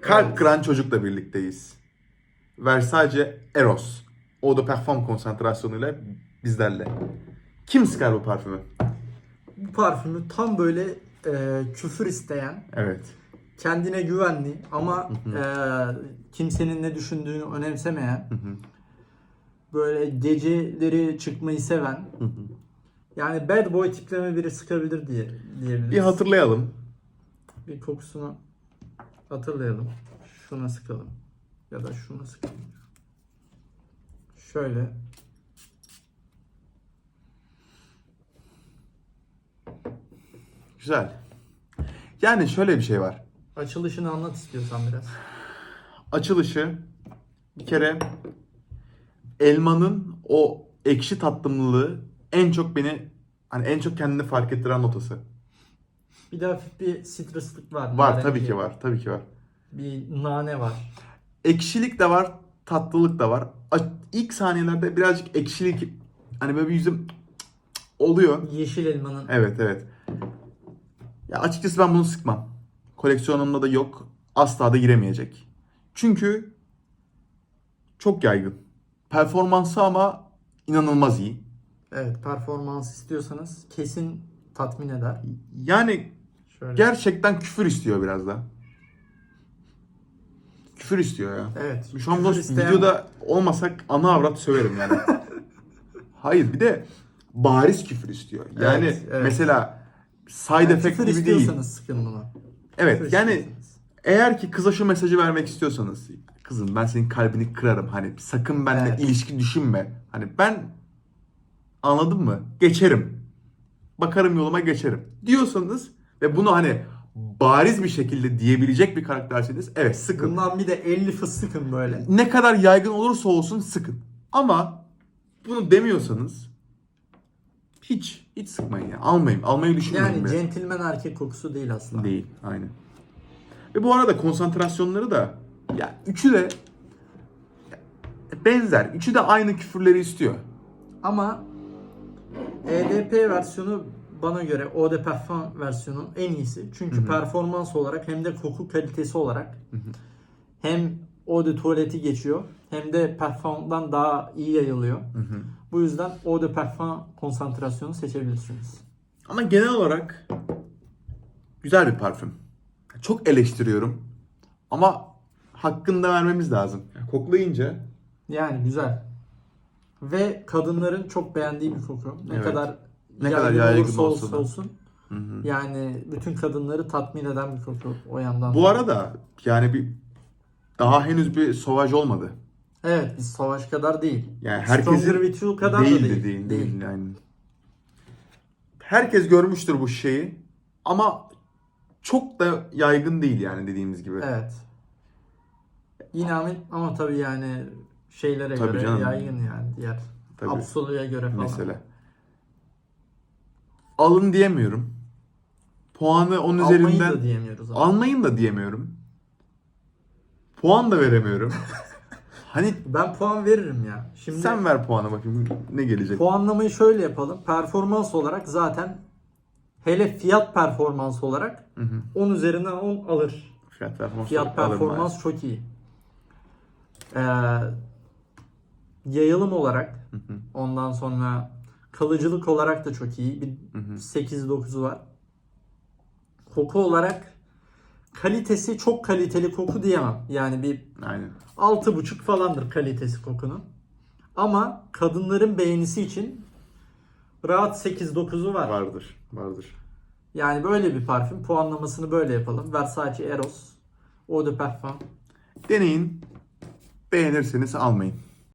Kalp Evet. kıran çocukla birlikteyiz. Versace Eros. Eau de Parfum konsantrasyonuyla bizlerle. Kim sıkar bu parfümü? Bu parfümü tam böyle e, küfür isteyen, Evet. kendine güvenli ama e, kimsenin ne düşündüğünü önemsemeyen, böyle geceleri çıkmayı seven, yani bad boy tipleme biri sıkabilir diye diyebiliriz. Bir hatırlayalım. Bir kokusunu hatırlayalım. Şuna sıkalım. Ya da şuna sıkalım. Şöyle. Güzel. Yani şöyle bir şey var. Açılışını anlat istiyorsan biraz. Açılışı bir kere elmanın o ekşi tatlımlılığı en çok beni hani en çok kendini fark ettiren notası. Bir de hafif bir citruslık var. Var tabii ki var. Tabii ki var. Bir nane var. Ekşilik de var, tatlılık da var. İlk saniyelerde birazcık ekşilik hani böyle bir yüzüm oluyor. Yeşil elmanın. Evet evet. Ya açıkçası ben bunu sıkmam. Koleksiyonumda da yok. Asla da giremeyecek. Çünkü çok yaygın. Performansı ama inanılmaz iyi. Evet performans istiyorsanız kesin tatmin eder. Yani Şöyle. gerçekten küfür istiyor biraz da. Küfür istiyor ya. Evet. Şu an küfür bu isteyen- videoda olmasak ana avrat söverim yani. Hayır bir de bariz küfür istiyor. Yani Evet, evet. mesela side Yani effect küfür gibi değil. istiyorsanız sıkın bunu. Evet Küfür yani istiyorsanız. eğer ki kıza şu mesajı vermek istiyorsanız kızım ben senin kalbini kırarım hani sakın benimle Evet. ilişki düşünme. Hani ben anladın mı? Geçerim. Bakarım yoluma geçerim. Diyorsanız ve bunu hani bariz bir şekilde diyebilecek bir karakterseniz evet sıkın. Bundan bir de 50 fıs sıkın böyle. Ne kadar yaygın olursa olsun sıkın. Ama bunu demiyorsanız hiç hiç sıkmayın ya. Almayın. Almayı düşünmeyin. Yani bile. centilmen erkek kokusu değil aslında. Değil. Aynen. Ve bu arada konsantrasyonları da ya üçü de benzer. Üçü de aynı küfürleri istiyor. Ama EDP versiyonu bana göre Eau de Parfum versiyonu en iyisi. Çünkü performans olarak hem de koku kalitesi olarak hem Eau de tuvaleti geçiyor hem de parfümden daha iyi yayılıyor. Bu yüzden Eau de Parfum konsantrasyonu seçebilirsiniz. Ama genel olarak güzel bir parfüm. Çok eleştiriyorum. Ama hakkını da vermemiz lazım. Yani koklayınca Yani güzel. Ve kadınların çok beğendiği bir koku. Ne Evet. kadar Ne kadar yaygın olursa olsa da. olsun. Yani bütün kadınları tatmin eden bir koku o yandan. bu da. arada yani bir daha henüz bir sovaj olmadı. Evet biz savaş kadar değil. Yani herkesin Stronger with you kadar değil da de değil. değil, değil, yani. Herkes görmüştür bu şeyi ama çok da yaygın değil yani dediğimiz gibi. Evet. Yine ama, ama tabii yani şeylere Tabii göre canım. yaygın yani diğer Tabii. Absolu'ya göre falan. Mesela. Alın diyemiyorum. Puanı onun Almayı üzerinden da diyemiyoruz ama. almayın da diyemiyorum. Puan da veremiyorum. hani Ben puan veririm ya. Şimdi sen ver puanı bakayım ne gelecek. puanlamayı şöyle yapalım. Performans olarak zaten hele fiyat performans olarak Hı hı. 10 üzerinden 10 alır. Fiyat performans. Fiyat performans çok iyi. Ee, yayılım olarak Hı hı. ondan sonra kalıcılık olarak da çok iyi. Bir Hı hı. 8-9'u var. Koku olarak kalitesi çok kaliteli koku diyemem. Yani bir Aynen. 6.5 falandır kalitesi kokunun. Ama kadınların beğenisi için rahat 8-9'u var. Vardır. Vardır. Yani böyle bir parfüm. Puanlamasını böyle yapalım. Versace Eros. Eau de Parfum. Deneyin. Beğenirseniz almayın.